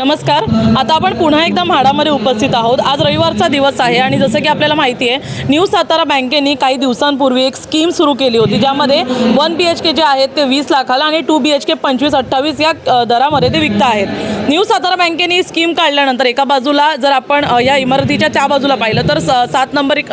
नमस्कार. आता आपण पुन्हा एकदा म्हाडामध्ये उपस्थित आहोत. आज रविवारचा दिवस आहे आणि जसं की आपल्याला माहिती आहे न्यू सातारा बँकेने काही दिवसांपूर्वी एक स्कीम सुरू केली होती ज्यामध्ये वन बी एच के जे आहेत ते वीस लाखाला आणि टू बी एच के पंचवीस अठ्ठावीस या दरामध्ये ते विकत आहेत. न्यू सातारा बँकेने ही स्कीम काढल्यानंतर एका बाजूला जर आपण या इमारतीच्या त्या बाजूला पाहिलं तर स- सात नंबर एक,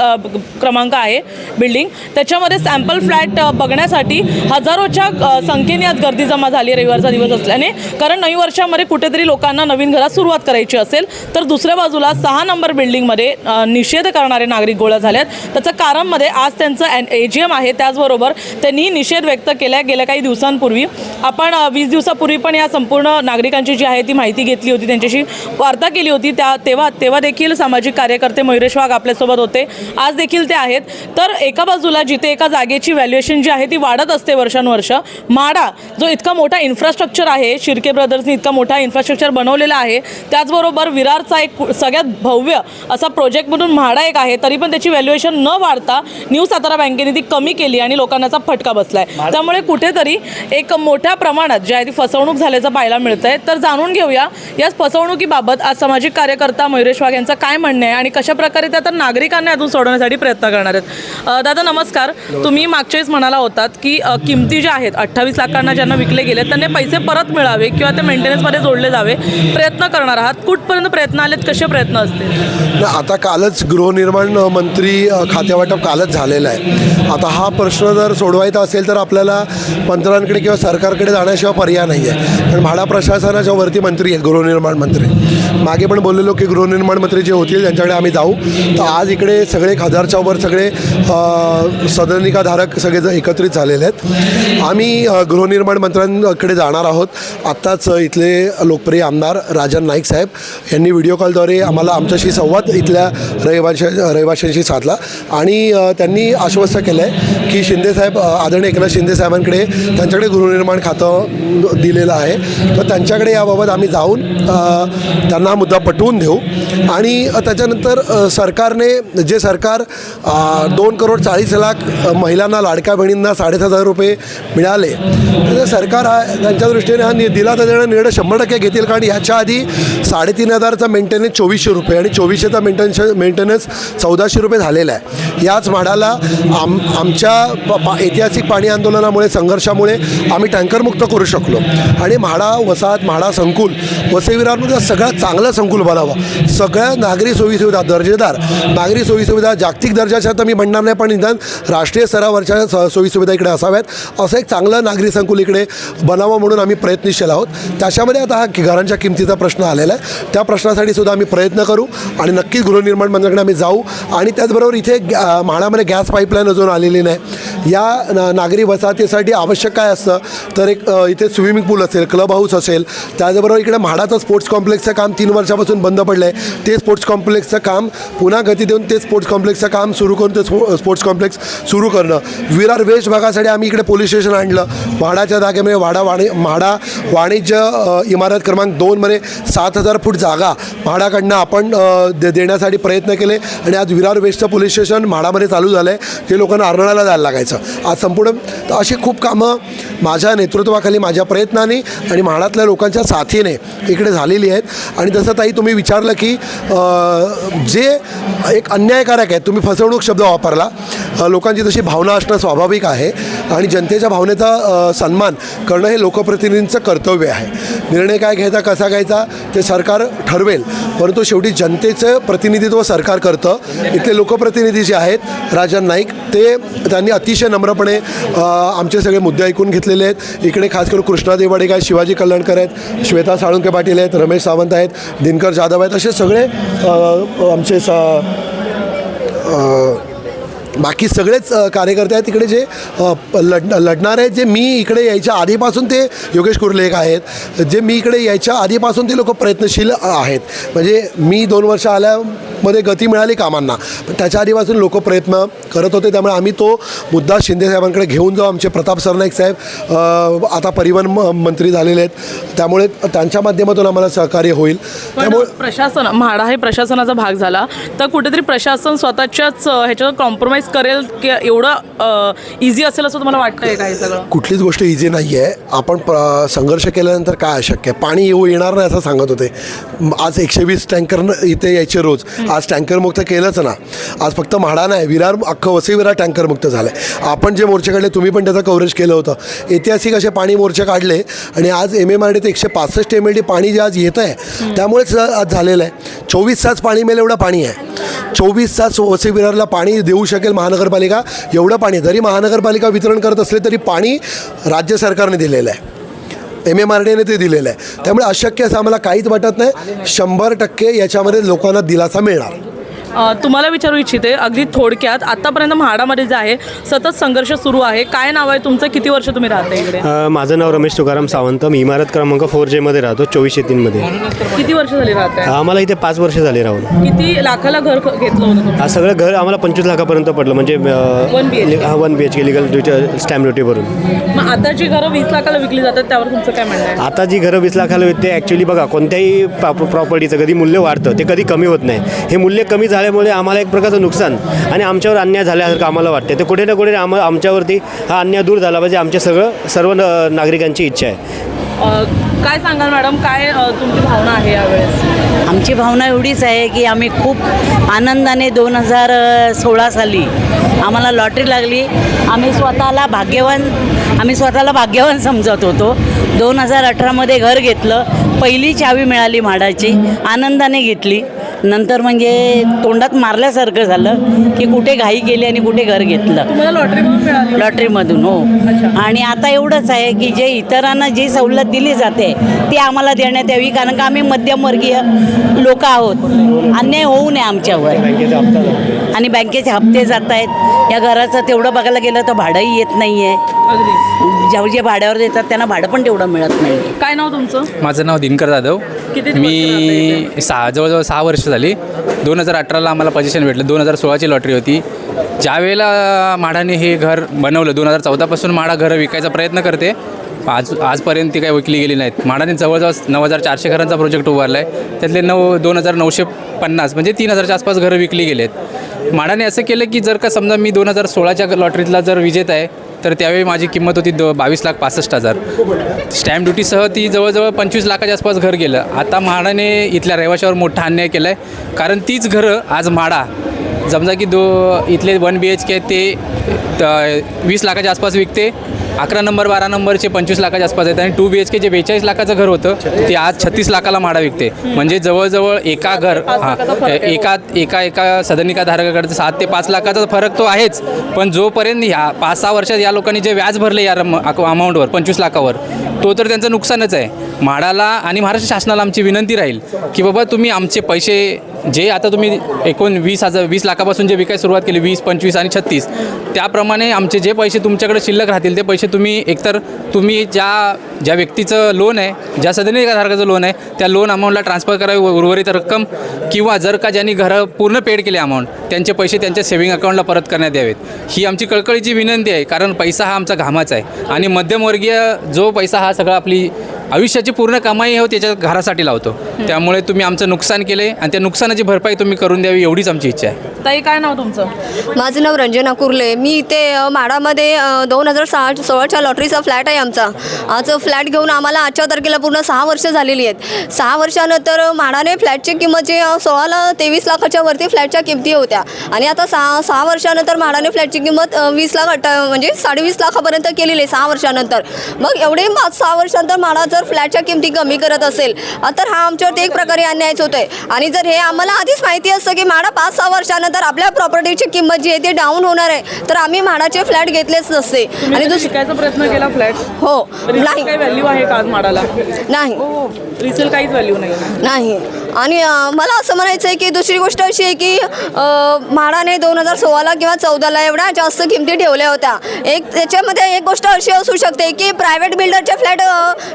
क्रमांक आहे बिल्डिंग. त्याच्यामध्ये सॅम्पल फ्लॅट बघण्यासाठी हजारोच्या संख्येने आज गर्दी जमा झाली रविवारचा दिवस असल्याने. कारण नवी वर्षामध्ये कुठेतरी लोकांना नवीन घरात सुरुवात करायची असेल तर दुसऱ्या बाजूला सहा नंबर बिल्डिंगमध्ये निषेध करणारे नागरिक गोळा झाले आहेत त्याचं कारणमध्ये आज त्यांचं ए जी एम आहे. त्याचबरोबर त्यांनी निषेध व्यक्त केला आहे गेल्या काही दिवसांपूर्वी. आपण वीस दिवसापूर्वी पण या संपूर्ण नागरिकांची जी आहे ती माहिती घेतली होती. त्यांच्याशी वार्ता केली होती. त्या तेव्हा तेव्हा देखील सामाजिक कार्यकर्ते मयुरेश वाघ आपल्यासोबत होते. आज देखील ते आहेत. तर एका बाजूला जिथे एका जागेची व्हॅल्युएशन जी आहे ती वाढत असते वर्षानुवर्ष माडा जो इतका मोठा इन्फ्रास्ट्रक्चर आहे शिर्के ब्रदर्सनी इतका मोठा इन्फ्रास्ट्रक्चर बनवलेला आहे. त्याचबरोबर विरारचा एक सगळ्यात भव्य असा प्रोजेक्ट म्हणून म्हाडा एक आहे. तरी पण त्याची व्हॅल्युएशन न वाढता न्यू सातारा बँकेने ती कमी केली आणि लोकांना फटका बसलाय. त्यामुळे कुठेतरी एक मोठ्या प्रमाणात जी आहे ती फसवणूक झाल्याचं पाहायला मिळतंय. तर जाणून घेऊया या फसवणुकीबाबत आज सामाजिक कार्यकर्ता मयुरेश वाघ यांचं काय म्हणणं आहे आणि कशा प्रकारे ते आता नागरिकांना यातून सोडवण्यासाठी प्रयत्न करणार आहेत. दादा नमस्कार. तुम्ही मागच्या वेळेस म्हणाला होतात की किमती ज्या आहेत अठ्ठावीस लाखांना ज्यांना विकले गेले त्यांनी पैसे परत मिळावे किंवा ते मेंटेनन्समध्ये जोडले जावे. प्रयत्न करणार आहात? कुठपर्यंत प्रयत्न आलेत? कसे प्रयत्न असतील? आता कालच गृहनिर्माण मंत्री खातेवाटप कालच झालेलं आहे. आता हा प्रश्न जर सोडवायचा असेल तर आपल्याला मंत्र्यांकडे किंवा सरकारकडे जाण्याशिवाय पर्याय नाही आहे कारण म्हाडा प्रशासनाच्या वरती मंत्री आहेत गृहनिर्माण मंत्री. मागे पण बोललेलो की गृहनिर्माण मंत्री जे होतील त्यांच्याकडे आम्ही जाऊ. तर आज इकडे सगळे एक हजारच्या वर सगळे सदनिकाधारक सगळे जण एकत्रित झालेले आहेत. आम्ही गृहनिर्माण मंत्र्यांकडे जाणार आहोत. आत्ताच इथले लोकप्रिय आमदार राजन नाईक साहेब यांनी व्हिडिओ कॉलद्वारे आम्हाला आमच्याशी संवाद इथल्या रहिवाशा रहिवाशांशी साधला. आणि त्यांनी आश्वस्त केलं आहे की शिंदेसाहेब आदरणीय एकनाथ शिंदे साहेबांकडे त्यांच्याकडे गृहनिर्माण खातं दिलेलं आहे. तर त्यांच्याकडे याबाबत आम्ही जाऊन त्यांना हा मुद्दा पटवून देऊ. आणि त्याच्यानंतर सरकारने जे सरकार दोन करोड चाळीस लाख महिलांना लाडक्या बहिणींना साडेसात हजार रुपये मिळाले तर सरकार हा त्यांच्या दृष्टीने हा नि दिला तर देणं निर्णय शंभर टक्के घेतील. कारण याच्या आधी साडेतीन हजारचा मेंटेनन्स चोवीसशे रुपये आणि चोवीसशेचा मेंटेनन्स मेंटेनन्स चौदाशे रुपये झालेला आहे. याच म्हाडाला आम आमच्या पा ऐतिहासिक पाणी आंदोलनामुळे संघर्षामुळे आम्ही टँकरमुक्त करू शकलो. आणि म्हाडा वसाहत म्हाडा संकुल वसईविरारमध्ये सगळ्यात चांगलं संकुल बनावं. सगळ्या नागरी सोयीसुविधा दर्जेदार. नागरी सोयीसुविधा जागतिक दर्जाच्या तर मी म्हणणार नाही पण निदान राष्ट्रीय स्तरावरच्या स- सोयीसुविधा इकडे असाव्यात. असं एक चांगलं नागरी संकुल इकडे बनावं म्हणून आम्ही प्रयत्नशील आहोत. त्याच्यामध्ये आता हा घरांच्या घरांच्या किमतीचा प्रश्न आलेला आहे. त्या प्रश्नासाठी सुद्धा आम्ही प्रयत्न करू आणि नक्कीच गृहनिर्माण मंत्र्याकडे आम्ही जाऊ. आणि त्याचबरोबर इथे गॅ- म्हाडामध्ये गॅस पाईपलाईन अजून आलेली नाही. या नागरी वसाहतीसाठी आवश्यक काय असतं? तर एक इथे स्विमिंग पूल असेल क्लब हाऊस असेल. त्याचबरोबर इकडे म्हाडाचं स्पोर्ट्स कॉम्प्लेक्सचं काम तीन वर्षापासून बंद पडलं आहे ते स्पोर्ट्स कॉम्प्लेक्सचं काम पुन्हा गती देऊन ते स्पोर्ट्स कॉम्प्लेक्सचं काम सुरू करून ते स्पो स्पोर्ट्स कॉम्प्लेक्स सुरू करणं. विरार वेस्ट भागासाठी आम्ही इकडे पोलीस स्टेशन आणलं. म्हाडाच्या जागेमध्ये वाडा वाणी म्हाडा वाणिज्य इमारत क्रमांक दोनमध्ये सात हजार फूट जागा म्हाडाकडनं आपण दे देण्यासाठी प्रयत्न केले आणि आज विरार वेस्टचं पोलीस स्टेशन म्हाडामध्ये चालू झालं आहे जे लोकांना अर्नाळ्याला जायला लागायचं. आज संपूर्ण तर अशी खूप कामं माझ्या नेतृत्वाखाली माझ्या प्रयत्नाने आणि म्हाडातल्या लोकांच्या साथीने इकडे झालेली आहेत. आणि जसं ताई तुम्ही विचारलं की जे एक अन्यायकारक आहे तुम्ही फसवणूक शब्द वापरला. लोकांची तशी भावना असणं स्वाभाविक आहे आणि जनतेच्या भावनेचा सन्मान करणं हे लोकप्रतिनिधींचं कर्तव्य आहे. निर्णय काय घ्यायचा कसा घ्यायचा ते सरकार ठरवेल. परंतु शेवटी जनतेचं प्रतिनिधित्व सरकार करतं. इथले लोकप्रतिनिधी जे आहेत राजन नाईक ते त्यांनी अतिशय नम्रपणे आमचे सगळे मुद्दे ऐकून घेतलेले आहेत. इकडे खास करून कृष्णा देवाडेक आहेत शिवाजी कल्याणकर आहेत श्वेता साळुंके पाटील आहेत रमेश सावंत आहेत दिनकर जाधव आहेत असे सगळे आमचे स बाकी सगळेच कार्यकर्ते आहेत तिकडे जे लढ लढणार आहेत जे मी इकडे यायच्या आधीपासून ते योगेश कुर्ले एक आहेत. जे मी इकडे यायच्या आधीपासून ते लोक प्रयत्नशील आहेत. म्हणजे मी दोन वर्ष आल्यामध्ये गती मिळाली कामांना. पण त्याच्या आधीपासून लोक प्रयत्न करत होते त्यामुळे आम्ही तो मुद्दा शिंदे साहेबांकडे घेऊन जाऊ. आमचे प्रताप सरनाईक साहेब आता परिवहन मंत्री झालेले आहेत. त्यामुळे त्यांच्या माध्यमातून आम्हाला सहकार्य होईल. त्यामुळे प्रशासन म्हाडा हे प्रशासनाचा भाग झाला. तर कुठेतरी प्रशासन स्वतःच्याच ह्याच्यावर कॉम्प्रोमाइज करेल की एवढं इझी असेल असं तुम्हाला वाटतंय काय सगळं? कुठलीच गोष्ट इझी नाही आहे आपण संघर्ष केल्यानंतर काय अशक्य? आहे पाणी येऊ येणार नाही असं सांगत होते. आज एकशे वीस टँकर इथे यायचे रोज. आज टँकर मुक्त केलंच ना. आज फक्त म्हाडा नाही विरार अख्खं वसई विरार टँकर मुक्त झालं आहे आपण जे मोर्चे काढले तुम्ही पण त्याचं कव्हरेज केलं होतं. ऐतिहासिक असे पाणी मोर्चे काढले आणि आज एम एम आर डी ते एकशे पासष्ट एम एल डी पाणी जे आज येतं आहे त्यामुळेच आज झालेलं आहे. चोवीस तास पाणी मिळेल एवढं पाणी आहे. चोवीस तास वसई विरारला पाणी देऊ शकेल महानगरपालिका. एवढं पाणी जरी महानगरपालिका वितरण करत असले तरी पाणी राज्य सरकारने दिलेलं आहे. एम एम आर डीने ते दिलेलं आहे. त्यामुळे अशक्य असं आम्हाला काहीच वाटत नाही. शंभर टक्के याच्यामध्ये लोकांना दिलासा मिळणार. तुम्हाला विचारू इच्छिते अगदी थोडक्यात आतापर्यंत म्हाडामध्ये जे आहे सतत संघर्ष सुरू आहे. काय नाव आहे तुमचं? किती वर्ष तुम्ही राहता इकडे? अ, माझं नाव रमेश तुकाराम सावंत. मी इमारत क्रमांक फोर जेमध्ये राहतो चोवीसशे तीनमध्ये किती वर्ष झाली राहताय? आम्हाला इथे पाच वर्ष झाले राहून. किती लाखाला घर ख- घेतलं होतं तुम्ही? हा सगळं घर आम्हाला पंचवीस लाखापर्यंत पडलं. म्हणजे One BHK. One B H K legal stamp duty भरून. मग आता जी घरं वीस लाखाला विकली जातात त्यावर तुमचं काय म्हणणं आहे? आता जी घरं वीस लाखाला विकते ॲक्च्युली बघा कोणत्याही प्रॉपर्टीचं कधी मूल्य वाढतं ते कधी कमी होत नाही. हे मूल्य कमी झाल्यामुळे आम्हाला एक प्रकारचं नुकसान आणि आमच्यावर अन्याय झाल्यासारखं आम्हाला वाटते ते कुठे ना कुठे आम आमच्यावरती हा अन्याय दूर झाला पाहिजे आमच्या सगळं सर्व न- नागरिकांची इच्छा आहे. काय सांगाल मॅडम? काय तुमची भावना आहे यावेळेस? आमची भावना एवढीच आहे की आम्ही खूप आनंदाने दोन हजार सोळा साली आम्हाला लॉटरी लागली. आम्ही स्वतःला भाग्यवान आम्ही स्वतःला भाग्यवान समजत होतो. दोन हजार अठरामध्ये घर घेतलं पहिली चावी मिळाली म्हाडाची आनंदाने घेतली. नंतर म्हणजे तोंडात मारल्यासारखं झालं की कुठे घाई केली आणि कुठे घर घेतलं. तुम्हाला लॉटरी म्हणून मिळाली लॉटरीमधून हो. आणि आता एवढंच आहे की जे इतरांना जी सवलत दिली जाते ती आम्हाला देण्यात यावी कारण का आम्ही मध्यमवर्गीय लोक आहोत. अन्याय होऊ नये आमच्यावर. आणि बँकेचे हप्ते जात आहेत. या घराचं तेवढं बघायला गेलं तर भाडंही येत नाही आहे जे भाड्यावर देतात त्यांना भाडं पण तेवढं मिळत नाही काय नाव तुमचं? माझं नाव दिनकर जाधव. किती दिवस मी सहा जवळजवळ सहा वर्ष झाली. दोन हजार अठराला आम्हाला पोझिशन भेटलं. दोन हजार सोळाची लॉटरी होती. ज्या वेळेला म्हाडाने हे घर बनवलं दोन हजार चौदापासून म्हाडा घरं विकायचा प्रयत्न करते आज आजपर्यंत ती काही विकली गेली नाहीत. म्हाडाने जवळजवळ नऊ हजार चारशे घरांचा प्रोजेक्ट उभारला आहे त्यातले नऊ दोन हजार नऊशे पन्नास म्हणजे तीन हजारच्या आसपास घरं विकली गेलेत. म्हाडाने असं केलं की जर का समजा मी दोन हजार सोळाच्या लॉटरीतला जर विजेता आहे तर त्यावेळी माझी किंमत होती द बावीस लाख पासष्ट हजार. स्टॅम्प ड्युटीसह ती जवळजवळ पंचवीस लाखाच्या आसपास घर गेलं. आता म्हाडाने इथल्या रहिवाशावर मोठा अन्याय केला आहे कारण तीच घरं आज म्हाडा समजा की दो इथले वन बी एच के ते त- वीस लाखाच्या आसपास विकते. अकरा नंबर बारा नंबरचे पंचवीस लाखाच्या आसपास आहेत. आणि टू बी एच के जे बेचाळीस लाखाचं घर होतं ते आज छत्तीस लाखाला माडा विकते. म्हणजे जवळजवळ एका घर हां. एका एका एका सदनिका धारकाकडे सात ते पाच लाखाचा फरक तो आहेच. पण जोपर्यंत ह्या पाच सहा वर्षात या लोकांनी जे व्याज भरले या रम अमाऊंटवर पंचवीस लाखावर तो तर त्यांचं नुकसानच आहे. म्हाडाला आणि महाराष्ट्र शासनाला आमची विनंती राहील की बाबा तुम्ही आमचे पैसे जे आता तुम्ही एकूण वीस हजार वीस लाखापासून जे विकायला सुरुवात केली वीस पंचवीस आणि छत्तीस त्याप्रमाणे आमचे जे पैसे तुमच्याकडे शिल्लक राहतील ते पैसे तुम्ही एकतर तुम्ही ज्या ज्या व्यक्तीचं लोन आहे ज्या सदनिकाधारकाचं लोन आहे त्या लोन अमाऊंटला ट्रान्सफर करावी उर्वरित रक्कम किंवा जर का ज्यांनी घरं पूर्ण पेड केले अमाऊंट त्यांचे पैसे त्यांच्या सेव्हिंग अकाउंटला परत करण्यात यावेत. ही आमची कळकळीची विनंती आहे कारण पैसा हा आमचा घामाचा आहे. आणि मध्यमवर्गीय जो पैसा हा सगळा आपली आयुष्याची पूर्ण कमाई हो त्याच्या घरासाठी लावतो. त्यामुळे तुम्ही आमचं नुकसान केले आणि त्या नुकसानाची भरपाई तुम्ही करून द्यावी एवढीच आमची इच्छा आहे. ताई काय नाव तुमचं? माझं नाव रंजना कुर्ले. मी इथे अ, म्हाडामध्ये दोन हजार सहा सोळाच्या लॉटरीचा फ्लॅट आहे आमचा. आज फ्लॅट घेऊन आम्हाला आजच्या तारखेला पूर्ण सहा वर्ष झालेली आहेत. सहा वर्षानंतर म्हाडाने फ्लॅटची किंमत जे सोळाला तेवीस लाखाच्या वरती फ्लॅटच्या किमती होत्या. आणि आता सहा सहा वर्षानंतर म्हाडाने फ्लॅटची किंमत वीस लाख म्हणजे साडेवीस लाखापर्यंत केलेली आहे सहा वर्षानंतर. मग एवढे पाच सहा वर्षानंतर म्हाडा जर फ्लॅटच्या किमती कमी करत असेल. तर हा आमच्यावरती एक प्रकारे अन्यायच होतोय. आणि जर हे आम्हाला आधीच माहिती असतं की म्हाडा पाच सहा वर्षानंतर आपल्या प्रॉपर्टीची किंमत जी आहे ती डाऊन होणार आहे तर आम्ही म्हाडाचे फ्लॅट घेतलेच नसते. आणि शिकायचा प्रयत्न केला फ्लॅट? हो. नाही. व्हॅल्यू आहे का माडाला नाही. रिसेल काहीच व्हॅल्यू नाही नाही. आणि मला असं म्हणायचं आहे की दुसरी गोष्ट अशी आहे की म्हाडाने दोन हजार सोळाला किंवा चौदाला एवढ्या जास्त किमती ठेवल्या होत्या. एक त्याच्यामध्ये एक गोष्ट अशी असू शकते की प्रायव्हेट बिल्डरचे फ्लॅट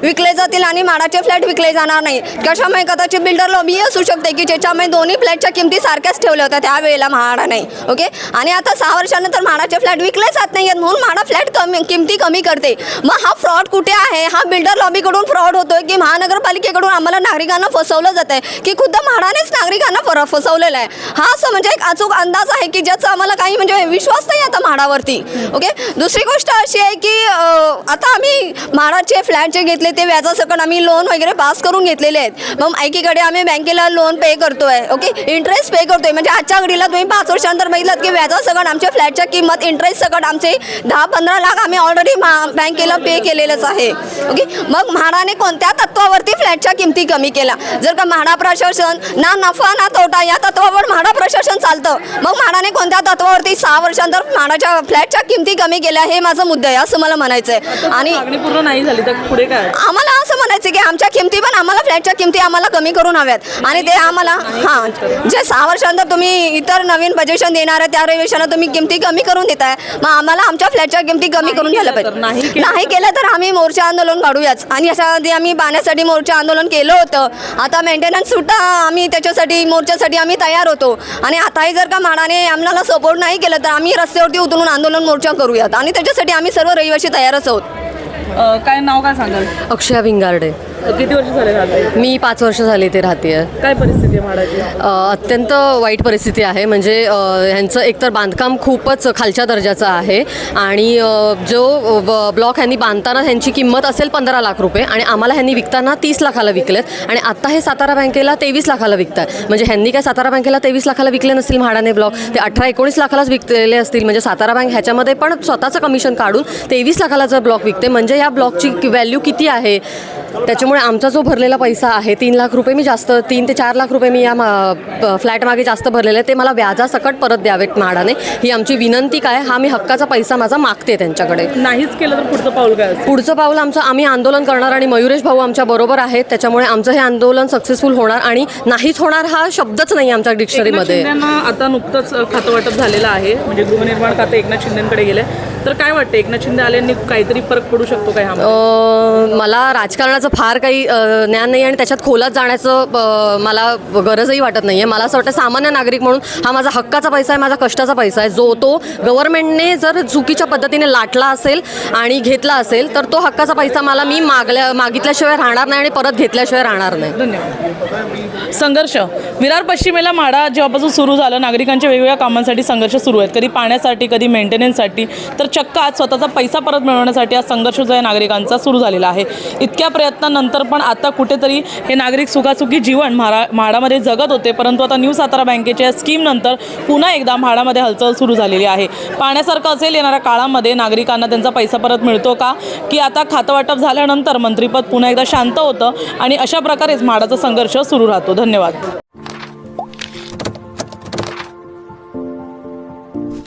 विकले जातील आणि म्हाडाचे फ्लॅट विकले जाणार नाही. कशामुळे कदाचित बिल्डर लॉबी असू शकते की ज्याच्यामुळे दोन्ही फ्लॅटच्या किमती सारख्याच ठेवल्या होत्या त्यावेळेला म्हाडाने. ओके आणि आता सहा वर्षानंतर म्हाडाचे फ्लॅट विकले जात नाही आहेत म्हणून म्हाडा फ्लॅट कमी किमती कमी करते. मग हा फ्रॉड कुठे आहे? हा बिल्डर लॉबीकडून फ्रॉड होतोय की महानगरपालिकेकडून आम्हाला नागरिकांना फसवलं जात आहे की की खुद्द म्हाडानेच नागरिकांना फर फसवलेला आहे. हा असं म्हणजे एक अचूक अंदाज आहे की ज्याचा आम्हाला काही म्हणजे विश्वास नाही आता म्हाडावरती. ओके दुसरी गोष्ट अशी आहे की आता आम्ही म्हाडाचे फ्लॅट जे घेतले ते व्याजासकट आम्ही लोन वगैरे पास करून घेतलेले आहेत. मग एकीकडे आम्ही बँकेला लोन पे करतोय. ओके इंटरेस्ट पे करतोय. म्हणजे आजच्या घडीला तुम्ही पाच वर्षानंतर बघितलं की व्याजासकट आमच्या फ्लॅटच्या किंमत इंटरेस्ट सकट आमचे दहा पंधरा लाख आम्ही ऑलरेडी बँकेला पे केलेलंच आहे. ओके मग म्हाडाने कोणत्या तत्वावरती फ्लॅटच्या किमती कमी केल्या? जर का म्हाडा प्रशासन ना नफा ना तोटा या तत्वावर म्हाडा प्रशासन चालतं. मग म्हाडाने कोणत्या तत्वावरती सहा वर्षांतर म्हाडाच्या फ्लॅटच्या किमती कमी केल्या हे माझा मुद्दा आहे असं मला म्हणायचं आहे आणि पूर्ण नाही झाली तर पुढे काय? आम्हाला असं म्हणायचं की आमच्या किमती पण आम्हाला फ्लॅटच्या किमती आम्हाला कमी करून हव्यात. आणि ते आम्हाला हां जे सहा वर्षांतर तुम्ही इतर नवीन पोझिशन देणार आहे त्या रेवेशानं तुम्ही किमती कमी करून देताय मग आम्हाला आमच्या फ्लॅटच्या किमती कमी करून घ्यायला पाहिजे. नाही केलं तर आम्ही मोर्चा आंदोलन काढूयाच आणि याच्या आधी आम्ही पाण्यासाठी मोर्चा आंदोलन केलं होतं. आता मेंटेनन्स सुद्धा आम्ही त्याच्यासाठी मोर्चासाठी आम्ही तयार होतो. आणि आताही जर का म्हाडाने आम्हाला सपोर्ट नाही केलं तर आम्ही रस्त्यावरती उतरून आंदोलन मोर्चा करूयात. आणि त्याच्यासाठी आम्ही सर्व रहिवासी तयारच आहोत. काय नाव काय सांगाल? अक्षया भिंगारडे किती वर्ष झाले राहते? मी पाच वर्ष झाली ते राहते. काय परिस्थिती आहे म्हाडाची अत्यंत वाईट परिस्थिती आहे. म्हणजे ह्यांचं एकतर बांधकाम खूपच खालच्या दर्जाचं आहे. आणि जो ब्लॉक ह्यांनी बांधताना ह्यांची किंमत असेल पंधरा लाख रुपये आणि आम्हाला ह्यांनी विकताना तीस लाखाला विकलेत आणि आता हे सातारा बँकेला तेवीस लाखाला विकतात म्हणजे ह्यांनी काय सातारा बँकेला तेवीस लाखाला विकले नसतील म्हाडाने ब्लॉक? ते अठरा एकोणीस लाखालाच विकलेले असतील. म्हणजे सातारा बँक ह्याच्यामध्ये पण स्वतःचं कमिशन काढून तेवीस लाखाला जर ब्लॉक विकते म्हणजे या ब्लॉकची व्हॅल्यू किती आहे? त्याच्यामुळे आमचा जो भरलेला पैसा आहे तीन लाख रुपये मी जास्त तीन ते चार लाख रुपये मी या मा- फ्लॅट मागे जास्त भरलेले आहे ते मला व्याजासकट परत द्यावेत म्हाडाने. ही आमची विनंती काय हा मी हक्काचा पैसा माझा मागते त्यांच्याकडे. नाहीच केलं तर पुढचं पाऊल काय? पुढचं पाऊल आमचं आम्ही आंदोलन करणार आणि मयुरेश भाऊ आमच्या बरोबर आहेत त्याच्यामुळे आमचं हे आंदोलन सक्सेसफुल होणार आणि नाहीच होणार हा शब्दच नाही आमच्या डिक्शनरीमध्ये. आता नुकतंच खातं वाटप झालेलं आहे म्हणजे गृहनिर्माण खातं एकनाथ शिंदेकडे गेले तर काय वाटतं एकनाथ शिंदे आल्यांनी काहीतरी फरक पडू शकतो काय मला राजकारणाचं फार काही ज्ञान नाही आणि त्याच्यात खोलात जाण्याचं मला गरजही वाटत नाही आहे मला असं वाटतं सामान्य नागरिक म्हणून हा माझा हक्काचा पैसा आहे माझा कष्टाचा पैसा आहे. जो तो गव्हर्नमेंटने जर चुकीच्या पद्धतीने लाटला असेल आणि घेतला असेल तर तो हक्काचा पैसा मला मी मागल्या मागितल्याशिवाय राहणार नाही आणि परत घेतल्याशिवाय राहणार नाही. धन्यवाद. संघर्ष. विरार पश्चिमेला माडा जेव्हापासून सुरू झालं नागरिकांच्या वेगवेगळ्या कामांसाठी संघर्ष सुरू आहेत. कधी पाण्यासाठी कधी मेंटेनन्ससाठी तर चक्क आज स्वतःचा पैसा परत मिळवण्यासाठी हा संघर्ष जो आहे नागरिकांचा सुरू झालेला आहे. इतक्या प्रयत्नानंतर पण आता कुठेतरी हे नागरिक सुखासुखी जीवन म्हाडा म्हाडामध्ये जगत होते परंतु आता न्यू सातारा बँकेच्या या स्कीमनंतर पुन्हा एकदा म्हाडामध्ये हालचाल सुरू झालेली आहे. पाण्यासारखं असेल येणाऱ्या काळामध्ये नागरिकांना त्यांचा पैसा परत मिळतो का? की आता खातं वाटप झाल्यानंतर मंत्रिपद पुन्हा एकदा शांत होतं आणि अशा प्रकारेच म्हाडाचा संघर्ष सुरू राहतो. धन्यवाद.